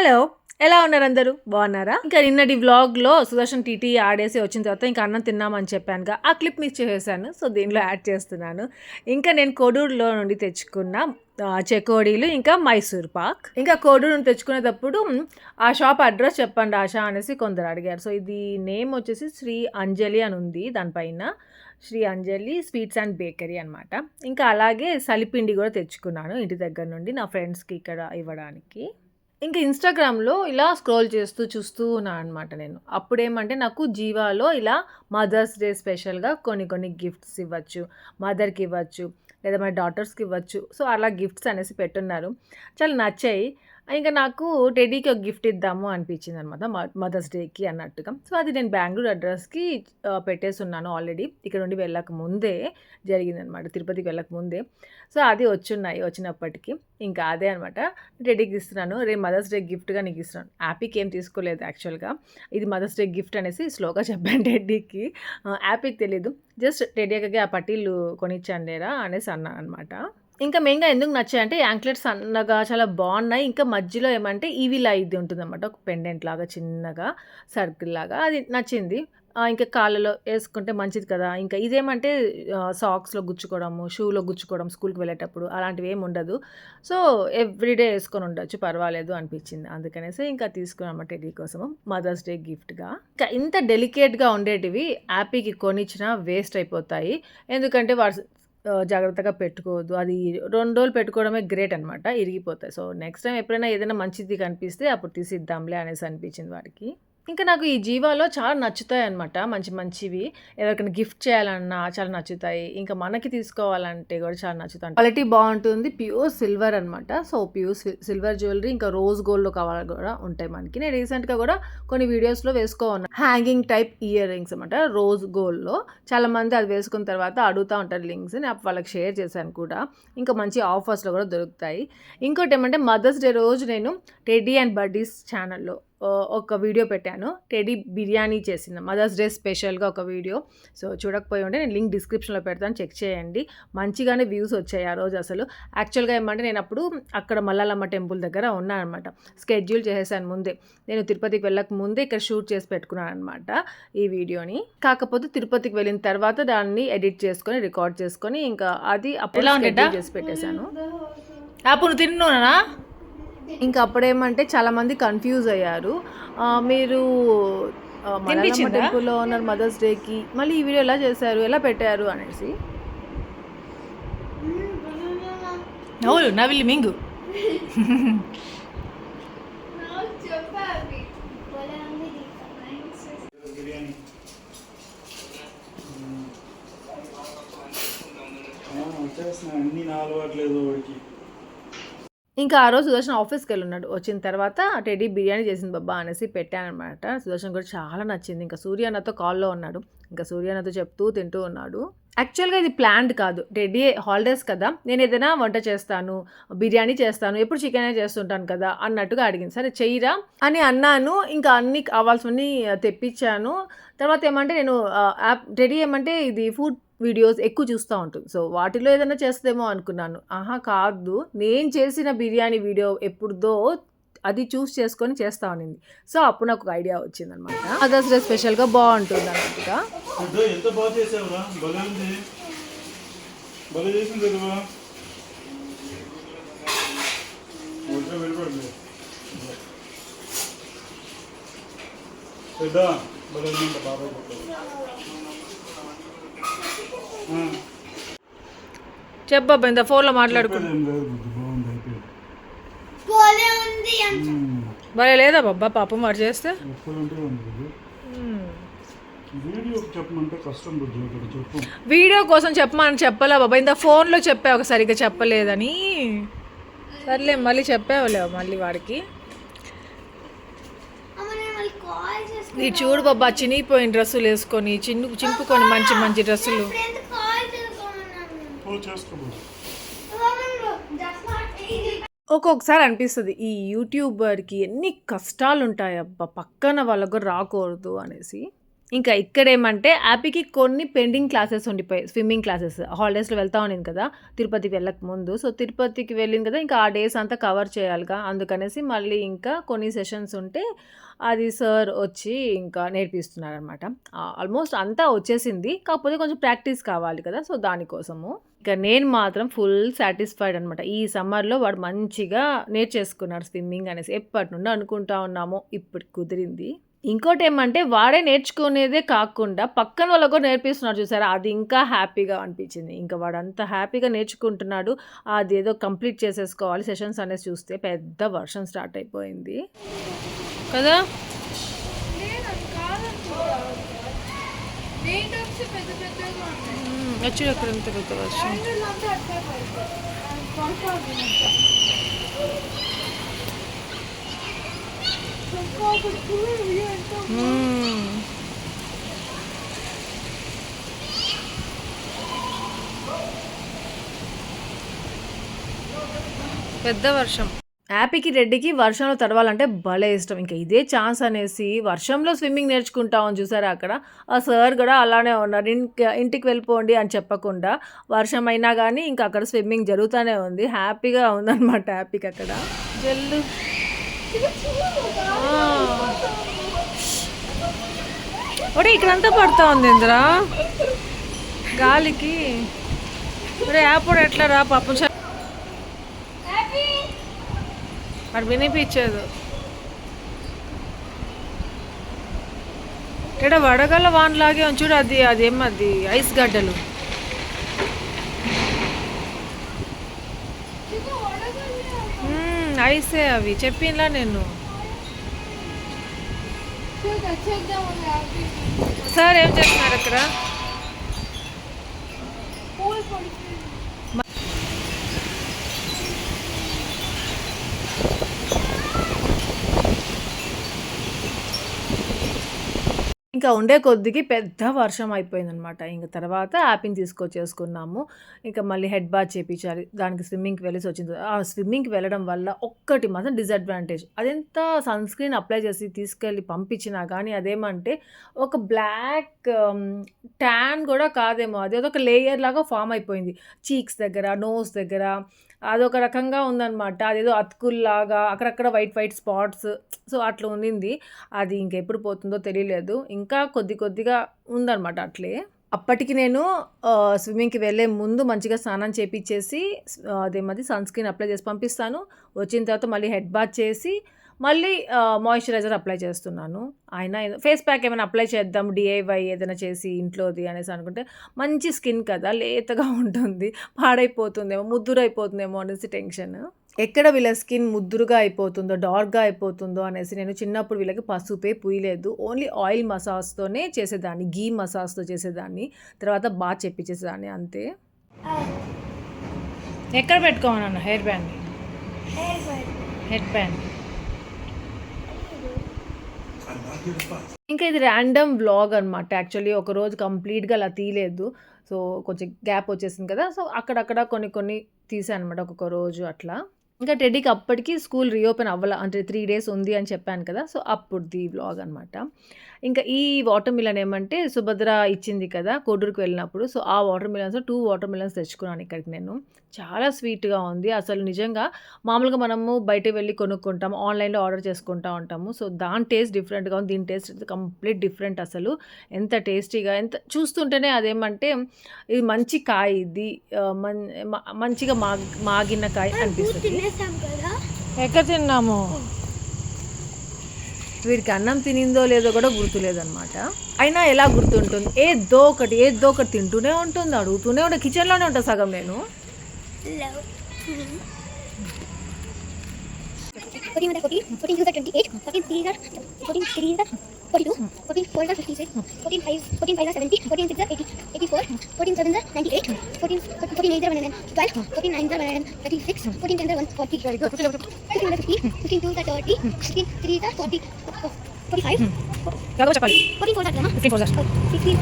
Hello ఎలా ఉన్నారు అందరూ? బాగున్నారా? ఇంకా నిన్నటి వ్లాగ్లో సుదర్శన్ టీటీ ఆడేసి వచ్చిన తర్వాత ఇంకా అన్నం తిన్నామని చెప్పానుగా. ఆ క్లిప్ మిస్ చేసేసాను సో దీనిలో యాడ్ చేస్తున్నాను. ఇంకా నేను కోడూరులో నుండి తెచ్చుకున్న చెకోడీలు ఇంకా మైసూర్ పాక్. ఇంకా కోడూరు నుండి తెచ్చుకునేటప్పుడు ఆ షాప్ అడ్రస్ చెప్పండి ఆశా అనేసి కొందరు అడిగారు. సో ఇది నేమ్ వచ్చేసి శ్రీ అంజలి అని ఉంది దానిపైన. Sri Anjali sweets and bakery అనమాట ఇంకా అలాగే సలిపిండి కూడా తెచ్చుకున్నాను ఇంటి దగ్గర నుండి నా ఫ్రెండ్స్కి ఇక్కడ ఇవ్వడానికి. ఇంకా ఇన్స్టాగ్రామ్లో ఇలా స్క్రోల్ చేస్తూ చూస్తూ ఉన్నాను అనమాట నేను. అప్పుడేమంటే నాకు జీవాలో ఇలా మదర్స్ డే స్పెషల్గా కొన్ని కొన్ని గిఫ్ట్స్ ఇవ్వచ్చు. మదర్కి ఇవ్వచ్చు లేదా మన డాటర్స్కి ఇవ్వచ్చు. సో అలా గిఫ్ట్స్ అనేసి పెట్టున్నారు. చాలా నచ్చాయి. ఇంకా నాకు టెడీకి ఒక గిఫ్ట్ ఇద్దాము అనిపించింది అనమాట మదర్స్ డేకి అన్నట్టుగా. సో అది నేను బెంగళూరు అడ్రస్కి పెట్టేసి ఉన్నాను ఆల్రెడీ. ఇక్కడ నుండి వెళ్ళక ముందే జరిగిందనమాట తిరుపతికి వెళ్ళక ముందే. సో అది వచ్చున్నాయి వచ్చినప్పటికీ. ఇంకా అదే అనమాట టెడీకి ఇస్తున్నాను రేపు మదర్స్ డే గిఫ్ట్గా నీకు ఇస్తున్నాను. యాపీకి ఏం తీసుకోలేదు యాక్చువల్గా. ఇది మదర్స్ డే గిఫ్ట్ అనేసి స్లోగా చెప్పాను టెడ్డీకి. యాపీకి తెలీదు. జస్ట్ టెడ్డీకి ఆ పట్టీలు కొనిచ్చాను లేరా అనేసి అన్నాను అనమాట. ఇంకా మెయిన్గా ఎందుకు నచ్చాయంటే యాంక్లెట్స్ సన్నగా చాలా బాగున్నాయి. ఇంకా మధ్యలో ఏమంటే ఈవిలా ఇది ఉంటుందన్నమాట. ఒక పెండెంట్ లాగా చిన్నగా సర్కిల్ లాగా. అది నచ్చింది. ఇంకా కాళ్ళలో వేసుకుంటే మంచిది కదా. ఇంకా ఇదేమంటే సాక్స్లో గుచ్చుకోవడము షూలో గుచ్చుకోవడం స్కూల్కి వెళ్ళేటప్పుడు అలాంటివి ఏమి ఉండదు. సో ఎవ్రీడే వేసుకొని ఉండొచ్చు. పర్వాలేదు అనిపించింది. అందుకనేసి ఇంకా తీసుకున్నాము టెడీ కోసము. మదర్స్ డే గిఫ్ట్గా ఇంకా ఇంత డెలికేట్గా ఉండేటివి యాపీకి కొనిచ్చినా వేస్ట్ అయిపోతాయి. ఎందుకంటే వాడు జాగ్రత్తగా పెట్టుకోవద్దు. అది రెండు రోజులు పెట్టుకోవడమే గ్రేట్ అనమాట ఇరిగిపోతాయి. సో నెక్స్ట్ టైం ఎప్పుడైనా ఏదైనా మంచిది కనిపిస్తే అప్పుడు తీసిద్దాంలే అనేసి అనిపించింది వాడికి. ఇంకా నాకు ఈ జీవాలో చాలా నచ్చుతాయి అనమాట మంచి మంచివి. ఎవరికైనా గిఫ్ట్ చేయాలన్నా చాలా నచ్చుతాయి. ఇంకా మనకి తీసుకోవాలంటే కూడా చాలా నచ్చుతాయి. క్వాలిటీ బాగుంటుంది ప్యూర్ సిల్వర్ అనమాట సో ప్యూర్ సిల్వర్ జ్యువెలరీ ఇంకా రోజ్ గోల్డ్లో కావాలి కూడా ఉంటాయి మనకి. నేను రీసెంట్గా కూడా కొన్ని వీడియోస్లో వేసుకో ఉన్నాను హ్యాంగింగ్ టైప్ ఇయర్ రింగ్స్ అనమాట రోజ్ గోల్డ్లో. చాలా మంది అది వేసుకున్న తర్వాత అడుగుతూ ఉంటారు లింక్స్. నేను వాళ్ళకి షేర్ చేశాను కూడా. ఇంకా మంచి ఆఫర్స్లో కూడా దొరుకుతాయి. ఇంకోటి ఏమంటే మదర్స్ డే రోజు నేను టెడీ అండ్ బడ్డీస్ ఛానల్లో ఒక వీడియో పెట్టాను. టెడీ బిర్యానీ చేసింది. మదర్స్ డే స్పెషల్గా ఒక వీడియో. సో చూడకపోయి ఉంటే నేను లింక్ డిస్క్రిప్షన్లో పెడతాను. చెక్ చేయండి. మంచిగానే వ్యూస్ వచ్చాయి ఆ రోజు అసలు. యాక్చువల్గా ఏమంటే నేను అప్పుడు అక్కడ మల్లాలమ్మ టెంపుల్ దగ్గర ఉన్నాను అనమాట స్కెడ్యూల్ చేసేసాను ముందే. నేను తిరుపతికి వెళ్ళక ముందే ఇక్కడ షూట్ చేసి పెట్టుకున్నాను అనమాట ఈ వీడియోని. కాకపోతే తిరుపతికి వెళ్ళిన తర్వాత దాన్ని ఎడిట్ చేసుకొని రికార్డ్ చేసుకొని ఇంకా అది అప్పుడు చేసి పెట్టేశాను. అప్పుడు తిన్నానా ఇంకా అప్పుడేమంటే చాలా మంది కన్ఫ్యూజ్ అయ్యారు. ఆ, మీరు? టెంపుల్లో ఉన్నారు మదర్స్ డేకి. మళ్ళీ ఈ వీడియో ఎలా చేశారు ఎలా పెట్టారు అనేసి. అవును నవిలి మింగు. అన్ని నా అలవాట్లేదు వాడికి. ఇంకా ఆ రోజు సుదర్శన్ ఆఫీస్కి వెళ్ళి ఉన్నాడు వచ్చిన తర్వాత టెడీ బిర్యానీ చేసింది బాబా అనేసి పెట్టానమాట సుదర్శన్ కూడా చాలా నచ్చింది. ఇంకా సూర్య నాతో కాల్లో ఉన్నాడు. ఇంకా సూర్య నాతో చెప్తూ తింటూ ఉన్నాడు. యాక్చువల్గా ఇది ప్లాన్డ్ కాదు. టెడీ హాలిడేస్ కదా. నేను ఏదైనా వంట చేస్తాను బిర్యానీ చేస్తాను ఎప్పుడు చికెన్ చేస్తుంటాను కదా అన్నట్టుగా అడిగింది. సరే చెయ్యరా అని అన్నాను. ఇంకా అన్ని కావాల్సినవి తెప్పించాను. తర్వాత ఏమంటే నేను యాప్ టెడీ ఏమంటే ఇది ఫుడ్ వీడియోస్ ఎక్కువ చూస్తూ ఉంటుంది. సో వాటిలో ఏదైనా చేస్తుందేమో అనుకున్నాను. ఆహా కాదు. నేను చేసిన బిర్యానీ వీడియో ఎప్పుడుదో అది చూస్ చేసుకొని చేస్తా ఉండింది. సో అప్పుడు నాకు ఒక ఐడియా వచ్చింది అనమాట అదర్స్ డే స్పెషల్గా బాగుంటుంది అన్నట్టుగా బిడ్డ చెప్పబ్బా ఇంత ఫోన్లో మాట్లాడుకో. చెప్పేదేం లేదు బుద్ధి బాగుంది అయిపోయింది. భలే లేదా బాబా పాపం వాడు చేస్తే. వీడియో కోసం చెప్పమని చెప్పలే బాబా ఇంత ఫోన్లో చెప్పా ఒక సరిగ్గా చెప్పలేదని. సర్లే మళ్ళీ చెప్పావులే మళ్ళీ వాడికి. ఈ చూడు బాబా చినిగిపోయిన డ్రెస్సులు వేసుకొని చిన్ను చింపుకొని మంచి మంచి డ్రెస్సులు. ఒక్కొక్కసారి అనిపిస్తుంది ఈ యూట్యూబర్కి ఎన్ని కష్టాలు ఉంటాయి అబ్బా పక్కన వాళ్ళకు కూడా రాకూడదు అనేసి. ఇంకా ఇక్కడేమంటే యాపీకి కొన్ని పెండింగ్ క్లాసెస్ ఉండిపోయాయి స్విమ్మింగ్ క్లాసెస్. హాలిడేస్లో వెళ్తా ఉండింది కదా తిరుపతికి వెళ్ళక ముందు. సో తిరుపతికి వెళ్ళింది కదా ఇంకా ఆ డేస్ అంతా కవర్ చేయాలిగా. అందుకనేసి మళ్ళీ ఇంకా కొన్ని సెషన్స్ ఉంటే అది సార్ వచ్చి ఇంకా నేర్పిస్తున్నారనమాట. ఆల్మోస్ట్ అంతా వచ్చేసింది. కాకపోతే కొంచెం ప్రాక్టీస్ కావాలి కదా సో దానికోసము. ఇక నేను మాత్రం ఫుల్ సాటిస్ఫైడ్ అనమాట. ఈ సమ్మర్లో వాడు మంచిగా నేర్చేసుకున్నాడు స్విమ్మింగ్ అనేసి. ఎప్పటి నుండి అనుకుంటా ఉన్నామో ఇప్పుడు కుదిరింది. ఇంకోటి ఏమంటే వాడే నేర్చుకునేదే కాకుండా పక్కన వాళ్ళకు కూడా నేర్పిస్తున్నాడు చూసారా? అది ఇంకా హ్యాపీగా అనిపించింది. ఇంకా వాడు అంత హ్యాపీగా నేర్చుకుంటున్నాడు. అది ఏదో కంప్లీట్ చేసేసుకోవాలి. సెషన్స్ అనేసి చూస్తే పెద్ద వర్షం స్టార్ట్ అయిపోయింది. కదా? వచ్చి అక్కడ ఎంత పెద్ద వర్షం. మ్మ్. Hmm. పెద్ద వర్షం. హ్యాపీకి రెడ్డికి వర్షంలో తడవాలంటే భలే ఇష్టం. ఇంకా ఇదే ఛాన్స్ అనేసి వర్షంలో స్విమ్మింగ్ నేర్చుకుంటామని చూసారా అక్కడ? ఆ సార్ కూడా అలానే ఉన్నారు. ఇంటి ఇంటికి వెళ్ళిపోండి అని చెప్పకుండా వర్షం అయినా కానీ ఇంకా అక్కడ స్విమ్మింగ్ జరుగుతూనే ఉంది. హ్యాపీగా ఉందన్నమాట హ్యాపీకి అక్కడ. జల్లు. ఒరే ఇక్కడంతా పడుతూ ఉంది ఇంద్రా. గాలికి. ఒరే యాప్పుడు ఎట్లా రా పాపం చ- మరి వినిపించదు. ఇక్కడ వడగల వాన్లాగే ఉంది చూడు అది అదేమది ఐస్ గడ్డలు మ్మ్, ఐసే అవి. చెప్పినలా నేను సార్ ఏం చేస్తున్నారు అక్కడ ఇంకా ఉండే కొద్దికి పెద్ద వర్షం అయిపోయిందనమాట. ఇంక తర్వాత యాపిని తీసుకొచ్చేసుకున్నాము. ఇంకా మళ్ళీ హెడ్ బాత్ చేపించాలి. దానికి స్విమ్మింగ్కి వెళ్ళేసి వచ్చింది. ఆ స్విమ్మింగ్కి వెళ్ళడం వల్ల ఒక్కటి మాత్రం డిసడ్వాంటేజ్. అదెంత సన్ స్క్రీన్ అప్లై చేసి తీసుకెళ్ళి పంపించినా కానీ అదేమంటే ఒక బ్లాక్ ట్యాన్ కూడా కాదేమో. అది ఒక లేయర్ లాగా ఫామ్ అయిపోయింది. చీక్స్ దగ్గర నోస్ దగ్గర అదొక రకంగా ఉందన్నమాట. అదేదో అతుకుల్లాగా అక్కడక్కడ వైట్ వైట్ స్పాట్స్. సో అట్లా ఉండింది. అది ఇంకెప్పుడు పోతుందో తెలియలేదు. ఇంకా కొద్ది కొద్దిగా ఉందన్నమాట అట్లే. అప్పటికి నేను స్విమ్మింగ్కి వెళ్ళే ముందు మంచిగా స్నానం చేపించేసి అదేమది సన్ స్క్రీన్ అప్లై చేసి పంపిస్తాను. వచ్చిన తర్వాత మళ్ళీ హెడ్ బాత్ చేసి మళ్ళీ మాయిశ్చరైజర్ అప్లై చేస్తున్నాను. ఆయన ఫేస్ ప్యాక్ ఏమైనా అప్లై చేద్దాం డిఐవై ఏదైనా చేసి ఇంట్లోది అనేసి అనుకుంటే మంచి స్కిన్ కదా లేతగా ఉంటుంది పాడైపోతుందేమో ముద్దురు అయిపోతుందేమో అనేసి టెన్షన్ ఎక్కడ వీళ్ళ స్కిన్ ముద్దురుగా అయిపోతుందో డార్క్గా అయిపోతుందో అనేసి నేను చిన్నప్పుడు వీళ్ళకి పసుపే పూయలేదు ఓన్లీ ఆయిల్ మసాజ్తోనే చేసేదాన్ని గీ మసాజ్తో చేసేదాన్ని. తర్వాత బాగా చెప్పించేసేదాన్ని అంతే. ఎక్కడ పెట్టుకోమన్నా హెయిర్ బ్యాండ్ హెడ్ బ్యాండ్ ఇంకా ఇది ర్యాండమ్ వ్లాగ్ అనమాట యాక్చువల్లీ ఒక రోజు కంప్లీట్గా అలా తీయలేదు. సో కొంచెం గ్యాప్ వచ్చేసింది కదా. సో అక్కడక్కడ కొన్ని కొన్ని తీసాను అనమాట ఒక్కొక్క రోజు అట్లా. ఇంకా టెడ్డీకి అప్పటికి స్కూల్ రీఓపెన్ అవ్వాల అంటే త్రీ డేస్ ఉంది అని చెప్పాను కదా. సో అప్పుడుది వ్లాగ్ అనమాట ఇంకా ఈ వాటర్ మిలన్ ఏమంటే సుభద్ర ఇచ్చింది కదా కోడూరుకు వెళ్ళినప్పుడు. సో ఆ watermelons two watermelons తెచ్చుకున్నాను ఇక్కడికి నేను. చాలా స్వీట్గా ఉంది. అసలు నిజంగా మామూలుగా మనము బయట వెళ్ళి కొనుక్కుంటాము ఆన్లైన్లో ఆర్డర్ చేసుకుంటా ఉంటాము. సో దాని టేస్ట్ డిఫరెంట్గా ఉంది. దీని టేస్ట్ కంప్లీట్ డిఫరెంట్ అసలు. ఎంత టేస్టీగా ఎంత చూస్తుంటేనే అదేమంటే ఇది మంచి కాయ ఇది. మంచిగా మాగ్ మాగిన కాయ అనిపిస్తుంది. ఎక్కడ తిన్నాము? వీడికి అన్నం తినిందో లేదో కూడా గుర్తులేదనమాట అయినా ఎలా గుర్తుంటుంది? ఏదో ఒకటి ఏదో ఒకటి తింటూనే ఉంటుంది అడుగుతూనే ఉంటుంది కిచెన్లోనే ఉంటా సగం నేను. Fourteen fourteen fourteen twenty eight fourteen three fourteen three 42, 14, 4 is 56, 14, 5, 14, 5 is 70, 14, 6 is 80, 84, 14, 7 is 98, 14, 14, 8 is 112, 14, 9 is 136, 14, 10 is 140, 15 is 50, 15, 2 is 30, 15, 3 is 40, 45, 14, 4 is 15, 4 is 15,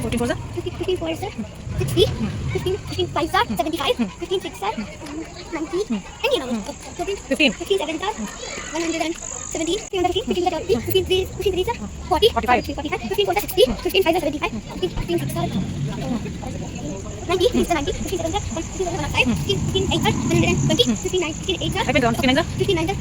14, 4 is 15, 4 is 60, 15, 15, 5 is 75, 15, 6 is 90, and you know, 15, 15, 7 is 100 and 17, 15, 15, 15, 15, 15, 15, 15, 40, 45, 45, 15, 45, 60, 15, 5, 75, 15, 15, 6, 7, 90, 60, 90, 60, 70, 60, 75, 15, 15, 8, 120, 59, 58, 59, 59,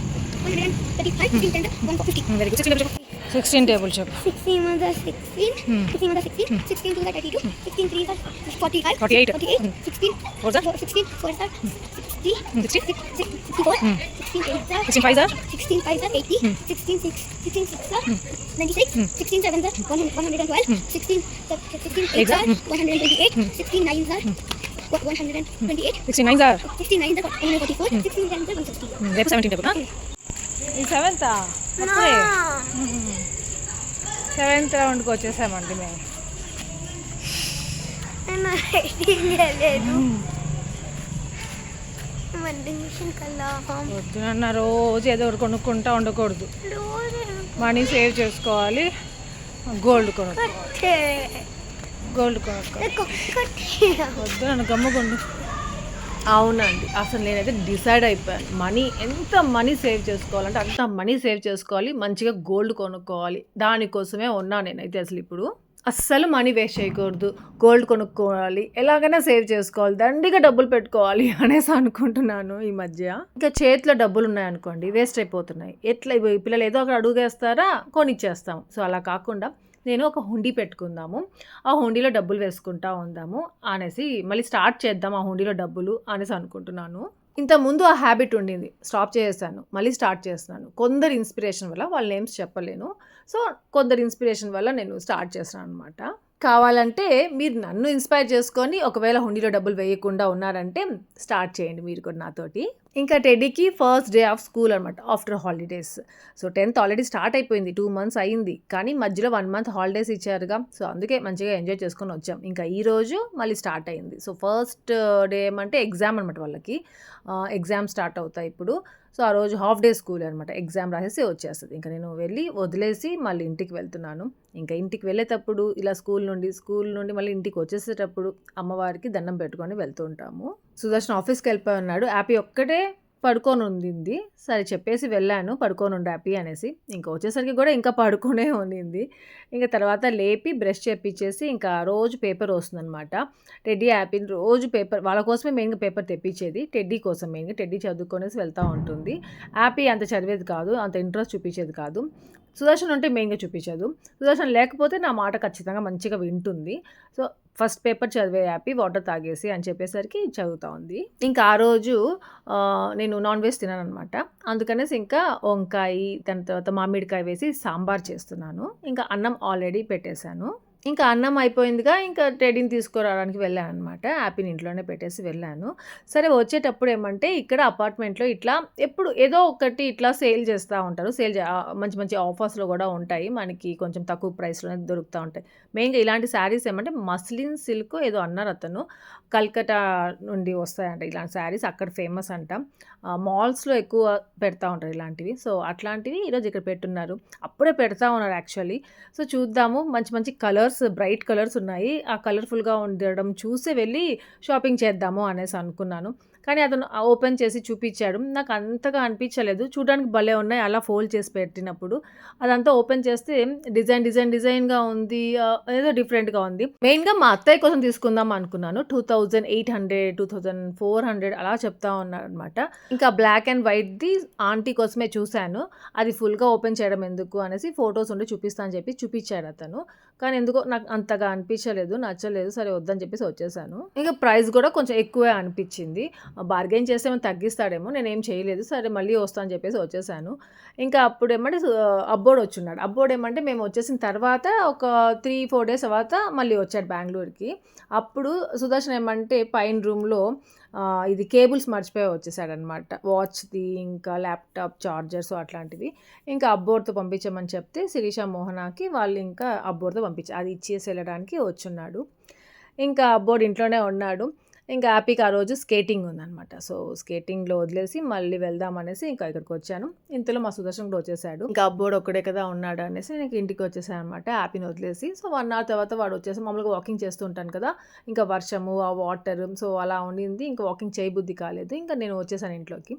135, 15, 10, 150. Very good. 16 table shape. 16 ones are 16, hmm. 16 ones are 16, hmm. 16 twos are 32, hmm. 16 threes are 45, 48, 48 hmm. 16, 4s are 16, 4s are hmm. 60, hmm. 60, 64, hmm. 16 8s are 16 5s are 16 5s are 80, hmm. 16 6, 16 6s are hmm. 96, hmm. 16 7s are 112, hmm. 16 16 8s are hmm. 128, hmm. 16 9s are hmm. 128 hmm. 69 are 69 are 144 16 10 are 160 hmm. 17 table huh? 7th seventh రౌండ్కి వచ్చేసామండి మేము. పొద్దున రోజు ఏదో ఒకటి కొనుక్కుంటా ఉండకూడదు. Money save చేసుకోవాలి gold కొనుక్కోవాలి. గోల్డ్ కొనుక్కోవాలి. పొద్దున గమ్ముకుండు అవునండి. అసలు నేనైతే డిసైడ్ అయిపోయాను. మనీ ఎంత మనీ సేవ్ చేసుకోవాలంటే అంత మనీ సేవ్ చేసుకోవాలి మంచిగా గోల్డ్ కొనుక్కోవాలి. దానికోసమే ఉన్నా నేనైతే అసలు ఇప్పుడు. అస్సలు మనీ వేస్ట్ చేయకూడదు. గోల్డ్ కొనుక్కోవాలి. ఎలాగైనా సేవ్ చేసుకోవాలి. దండిగా డబ్బులు పెట్టుకోవాలి అనేసి అనుకుంటున్నాను ఈ మధ్య. ఇంకా చేతిలో డబ్బులు ఉన్నాయనుకోండి వేస్ట్ అయిపోతున్నాయి. ఎట్లా పిల్లలు ఏదో అక్కడ అడుగేస్తారా? కొనిచ్చేస్తాం. సో అలా కాకుండా నేను ఒక హుండీ పెట్టుకుందాము ఆ హుండీలో డబ్బులు వేసుకుంటా ఉందాము అనేసి మళ్ళీ స్టార్ట్ చేద్దాం ఆ హుండీలో డబ్బులు అనేసి అనుకుంటున్నాను. ఇంత ముందు ఆ హ్యాబిట్ ఉండింది స్టాప్ చేసేసాను మళ్ళీ స్టార్ట్ చేస్తున్నాను. కొందరు ఇన్స్పిరేషన్ వల్ల వాళ్ళ నేమ్స్ చెప్పలేను. సో కొందరు ఇన్స్పిరేషన్ వల్ల నేను స్టార్ట్ చేస్తున్నాను అనమాట కావాలంటే మీరు నన్ను ఇన్స్పైర్ చేసుకొని ఒకవేళ హుండీలో డబ్బులు వేయకుండా ఉన్నారంటే స్టార్ట్ చేయండి మీరు కూడా నాతోటి. ఇంకా టెడీకి ఫస్ట్ డే ఆఫ్ స్కూల్ అనమాట after holidays. So tenth already start అయిపోయింది టూ మంత్స్ అయింది. కానీ మధ్యలో వన్ మంత్ హాలిడేస్ ఇచ్చారుగా. సో అందుకే మంచిగా ఎంజాయ్ చేసుకొని వచ్చాం. ఇంకా ఈ రోజు మళ్ళీ స్టార్ట్ అయింది. సో ఫస్ట్ డే ఏమంటే ఎగ్జామ్ అనమాట వాళ్ళకి. ఎగ్జామ్ స్టార్ట్ అవుతాయి ఇప్పుడు. సో ఆ రోజు హాఫ్ డే స్కూల్ అనమాట ఎగ్జామ్ రాసేసి వచ్చేస్తుంది. ఇంకా నేను వెళ్ళి వదిలేసి మళ్ళీ ఇంటికి వెళ్తున్నాను. ఇంకా ఇంటికి వెళ్ళేటప్పుడు ఇలా స్కూల్ నుండి స్కూల్ నుండి మళ్ళీ ఇంటికి వచ్చేసేటప్పుడు అమ్మవారికి దండం పెట్టుకొని వెళ్తూ ఉంటాము. సుదర్శన్ ఆఫీస్కి వెళ్ళిపోయి ఉన్నాడు. యాపీ ఒక్కటే పడుకొని ఉండింది. సరే చెప్పేసి వెళ్ళాను పడుకొని ఉండు హ్యాపీ అనేసి. ఇంకా వచ్చేసరికి కూడా ఇంకా పడుకునే ఉండింది. ఇంకా తర్వాత లేపి బ్రష్ చేపించేసి ఇంకా రోజు పేపర్ వస్తుందన్నమాట. టెడ్డీ హ్యాపీ రోజు పేపర్ వాళ్ళ కోసమే మెయిన్గా పేపర్ తెప్పించేది. టెడ్డీ కోసం మెయిన్గా టెడ్డీ చదువుకొనేసి వెళ్తూ ఉంటుంది. హ్యాపీ అంత చదివేది కాదు అంత ఇంట్రెస్ట్ చూపించేది కాదు. సుదర్శన్ ఉంటే మెయిన్గా చూపించదు. సుదర్శన్ లేకపోతే నా మాట ఖచ్చితంగా మంచిగా వింటుంది. సో ఫస్ట్ పేపర్ చదివే హ్యాపీ వాటర్ తాగేసి అని చెప్పేసరికి చదువుతా ఉంది. ఇంకా ఆ రోజు నేను నాన్ వెజ్ తిన్నాను అనమాట అందుకనేసి ఇంకా వంకాయ దాని తర్వాత మామిడికాయ వేసి సాంబార్ చేస్తున్నాను. ఇంకా అన్నం ఆల్రెడీ పెట్టేశాను. ఇంకా అన్నం అయిపోయిందిగా ఇంకా ట్రేడింగ్ తీసుకురావడానికి వెళ్ళాను అనమాట హ్యాపీని ఇంట్లోనే పెట్టేసి వెళ్ళాను. సరే వచ్చేటప్పుడు ఏమంటే ఇక్కడ అపార్ట్మెంట్లో ఇట్లా ఎప్పుడు ఏదో ఒకటి ఇట్లా సేల్ చేస్తూ ఉంటారు. సేల్ మంచి మంచి ఆఫర్స్లో కూడా ఉంటాయి. మనకి కొంచెం తక్కువ ప్రైస్లోనే దొరుకుతూ ఉంటాయి. మెయిన్గా ఇలాంటి శారీస్ ఏమంటే మస్లిన్ సిల్క్ ఏదో అన్నారు అతను. కల్కటా నుండి వస్తాయంట ఇలాంటి శారీస్. అక్కడ ఫేమస్ అంట. మాల్స్లో ఎక్కువ పెడతా ఉంటారు ఇలాంటివి. సో అట్లాంటివి ఈరోజు ఇక్కడ పెట్టున్నారు. అప్పుడే పెడతా ఉన్నారు యాక్చువల్లీ. సో చూద్దాము. మంచి మంచి కలర్స్ బ్రైట్ కలర్స్ ఉన్నాయి. ఆ కలర్ఫుల్గా ఉండడం చూసే వెళ్ళి షాపింగ్ చేద్దాము అనేసి అనుకున్నాను. కానీ అతను ఓపెన్ చేసి చూపించాడు. నాకు అంతగా అనిపించలేదు. చూడడానికి భలే ఉన్నాయి. అలా ఫోల్డ్ చేసి పెట్టినప్పుడు అదంతా ఓపెన్ చేస్తే డిజైన్ డిజైన్ డిజైన్గా ఉంది. ఏదో డిఫరెంట్గా ఉంది. మెయిన్గా మా అత్తయ్య కోసం తీసుకుందాం అనుకున్నాను. Two thousand eight hundred two thousand four hundred అలా చెప్తా ఉన్నారు అనమాట ఇంకా బ్లాక్ అండ్ వైట్ది ఆంటీ కోసమే చూశాను. అది ఫుల్గా ఓపెన్ చేయడం ఎందుకు అనేసి ఫొటోస్ ఉండి చూపిస్తా అని చెప్పి చూపించాడు అతను. కానీ ఎందుకో నాకు అంతగా అనిపించలేదు నచ్చలేదు. సరే వద్దని చెప్పేసి వచ్చేసాను. ఇంకా ప్రైస్ కూడా కొంచెం ఎక్కువే అనిపించింది. బార్గెన్ చేస్తే ఏమైనా తగ్గిస్తాడేమో నేనేం చేయలేదు సరే మళ్ళీ వస్తాను అని చెప్పేసి వచ్చేసాను. ఇంకా అప్పుడు ఏమంటే అబ్బోడు వచ్చున్నాడు. అబ్బోడు ఏమంటే మేము వచ్చేసిన తర్వాత ఒక త్రీ ఫోర్ డేస్ తర్వాత మళ్ళీ వచ్చాడు బెంగళూరుకి. అప్పుడు సుదర్శన్ ఏమంటే పైన రూమ్లో ఇది కేబుల్స్ మర్చిపోయి వచ్చేసాడనమాట వాచ్ది ఇంకా ల్యాప్టాప్ చార్జర్స్ అట్లాంటివి ఇంకా అబ్బోర్తో పంపించమని చెప్తే శిరీష మోహనాకి వాళ్ళు ఇంకా అబ్బోర్తో పంపించారు అది ఇచ్చేసి వెళ్ళడానికి వచ్చున్నాడు. ఇంకా అబ్బోడు ఇంట్లోనే ఉన్నాడు. ఇంకా హ్యాపీకి ఆ రోజు స్కేటింగ్ ఉందనమాట సో స్కేటింగ్లో వదిలేసి మళ్ళీ వెళ్దాం అనేసి ఇంకా ఇక్కడికి వచ్చాను. ఇంతలో మా సుదర్శన్ కూడా వచ్చేసాడు. ఇంకా అబ్బోడు ఒక్కడే కదా ఉన్నాడు అనేసి నేను ఇంటికి వచ్చేసాను అనమాట హ్యాపీని వదిలేసి. సో వన్ అవర్ తర్వాత వాడు వచ్చేసి మామూలుగా వాకింగ్ చేస్తూ ఉంటాను కదా. ఇంకా వర్షము ఆ వాటర్ సో అలా ఉండింది. ఇంకా వాకింగ్ చేయబుద్ధి కాలేదు. ఇంకా నేను వచ్చేసాను ఇంట్లోకి.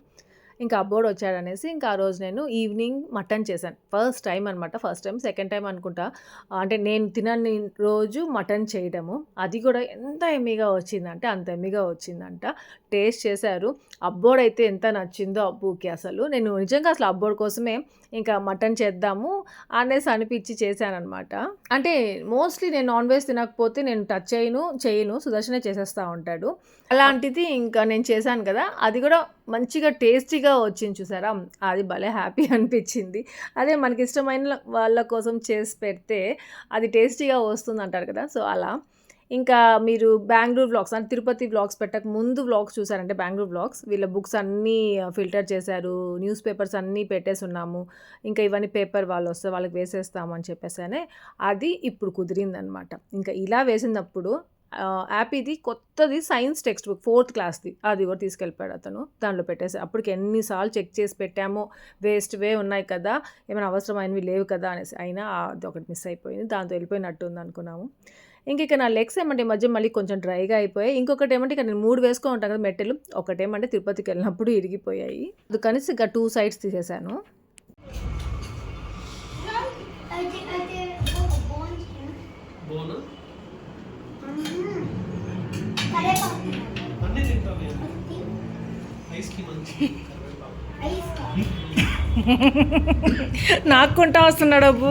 ఇంకా అబ్బోడు వచ్చాడనేసి ఇంకా ఆ రోజు నేను ఈవినింగ్ మటన్ చేశాను. ఫస్ట్ టైం అనమాట ఫస్ట్ టైం సెకండ్ టైం అనుకుంటా. అంటే నేను తినని రోజు మటన్ చేయడము. అది కూడా ఎంత ఎమ్మిగా వచ్చిందంటే అంత ఎమ్మిగా వచ్చిందంట. టేస్ట్ చేశారు. అబ్బోడైతే ఎంత నచ్చిందో అబ్బుకి అసలు. నేను నిజంగా అసలు అబ్బోడు కోసమే ఇంకా మటన్ చేద్దాము అనేసి అనిపించి చేశానమాట అంటే మోస్ట్లీ నేను నాన్ వెజ్ తినకపోతే నేను టచ్ చేయను చేయను సుదర్శనే చేసేస్తూ ఉంటాడు. అలాంటిది ఇంకా నేను చేశాను కదా. అది కూడా మంచిగా టేస్టీగా వచ్చింది చూసారా? అది భలే హ్యాపీ అనిపించింది. అదే మనకి ఇష్టమైన వాళ్ళ కోసం చేసి పెడితే అది టేస్టీగా వస్తుంది అంటారు కదా? సో అలా. ఇంకా మీరు బెంగళూరు వ్లాగ్స్ అంటే తిరుపతి వ్లాగ్స్ పెట్టక ముందు వ్లాగ్స్ చూసారంటే బెంగళూరు వ్లాగ్స్. వీళ్ళ బుక్స్ అన్నీ ఫిల్టర్ చేశారు. న్యూస్ పేపర్స్ అన్నీ పెట్టేసి ఉన్నాము. ఇంకా ఇవన్నీ పేపర్ వాళ్ళు వస్తే వాళ్ళకి వేసేస్తాము అని చెప్పేసానే అది ఇప్పుడు కుదిరిందనమాట. ఇంకా ఇలా వేసినప్పుడు యాపీది కొత్తది సైన్స్ టెక్స్ట్ బుక్ ఫోర్త్ క్లాస్ది. అది కూడా తీసుకెళ్ళిపోయాడు అతను దాంట్లో పెట్టేసి. అప్పటికి ఎన్నిసార్లు చెక్ చేసి పెట్టామో వేస్ట్వే ఉన్నాయి కదా ఏమైనా అవసరమైనవి లేవు కదా అనేసి. అయినా అది ఒకటి మిస్ అయిపోయింది దాంతో వెళ్ళిపోయినట్టు ఉంది అనుకున్నాము. ఇంక ఇక నా లెగ్స్ ఏమంటే మధ్య మళ్ళీ కొంచెం డ్రైగా అయిపోయాయి. ఇంకొకటి ఏమంటే ఇక నేను మూడు వేసుకో ఉంటాను కదా మెట్టెలు. ఒకటేమంటే తిరుపతికి వెళ్ళినప్పుడు ఇరిగిపోయాయి. అందుకని ఇక టూ సైడ్స్ తీసేసాను. నాకుంటా వస్తున్నాడు అబ్బు.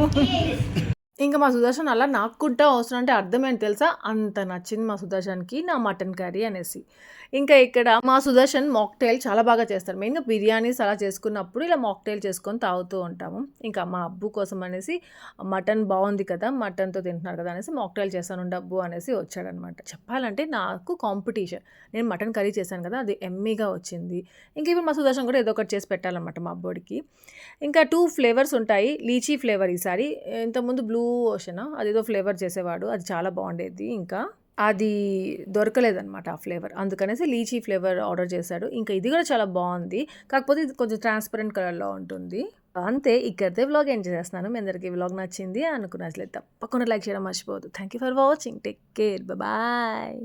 ఇంకా మా సుదర్శన్ అలా నాకుంటా అవసరం అంటే అర్థమైంది తెలుసా? అంత నచ్చింది మా సుదర్శన్కి నా మటన్ కర్రీ అనేసి. ఇంకా ఇక్కడ మా సుదర్శన్ మాక్టైల్ చాలా బాగా చేస్తారు. మెయిన్గా బిర్యానీస్ అలా చేసుకున్నప్పుడు ఇలా మాక్టైల్ చేసుకొని తాగుతూ ఉంటాము. ఇంకా మా అబ్బు కోసం అనేసి మటన్ బాగుంది కదా మటన్తో తింటున్నారు కదా అనేసి మాక్టైల్ చేస్తాను డబ్బు అనేసి వచ్చాడనమాట. చెప్పాలంటే నాకు కాంపిటీషన్. నేను మటన్ కర్రీ చేశాను కదా అది ఎమ్మీగా వచ్చింది. ఇంకా ఇప్పుడు మా సుదర్శన్ కూడా ఏదో ఒకటి చేసి పెట్టాలన్నమాట మా అబ్బోడికి. ఇంకా టూ ఫ్లేవర్స్ ఉంటాయి. లీచీ ఫ్లేవర్ ఈసారి. ఇంతకుముందు బ్లూ ఓషన్? అదేదో ఫ్లేవర్ చేసేవాడు. అది చాలా బాగుండేది. ఇంకా అది దొరకలేదన్నమాట ఆ ఫ్లేవర్. అందుకనేసి లీచీ ఫ్లేవర్ ఆర్డర్ చేశాడు. ఇంకా ఇది కూడా చాలా బాగుంది. కాకపోతే ఇది కొంచెం ట్రాన్స్పరెంట్ కలర్లో ఉంటుంది. అంతే. ఇక్కడితే వ్లాగ్ ఎంజాయ్ చేస్తున్నాను మీ అందరికీ వ్లాగ్ నచ్చింది అనుకున్నట్లయితే తప్పకుండా లైక్ చేయడం మర్చిపోవద్దు. Thank you for watching take care bye